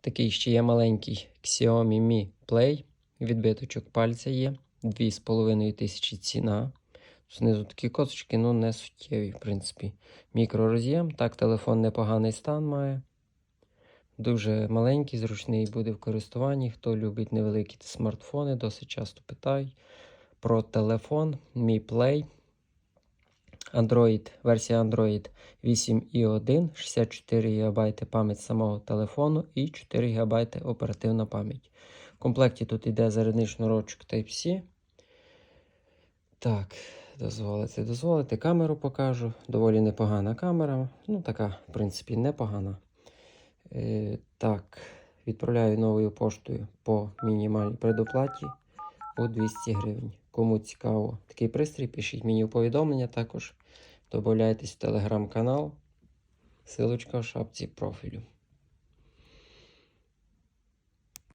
Такий ще є маленький Xiaomi Mi Play. Відбиточок пальця є. 2,5 тисячі ціна. Знизу такі косочки, ну не суттєві, в принципі. Мікророз'єм. Так, телефон непоганий стан має. Дуже маленький, зручний буде в користуванні. Хто любить невеликі смартфони, досить часто питають про телефон Mi Play. Android, версія Android 8.1, 64 ГБ пам'ять самого телефону і 4 ГБ оперативна пам'ять. В комплекті тут йде зарядний шнурочок Type-C. Так, дозволити, дозволити. Камеру покажу. Доволі непогана камера. Ну, така, в принципі, непогана. Е, так, відправляю новою поштою по мінімальній предоплаті по 200 гривень. Кому цікаво такий пристрій, пишіть мені у повідомлення також. Добавляйтесь в телеграм-канал. Силочка в шапці профілю.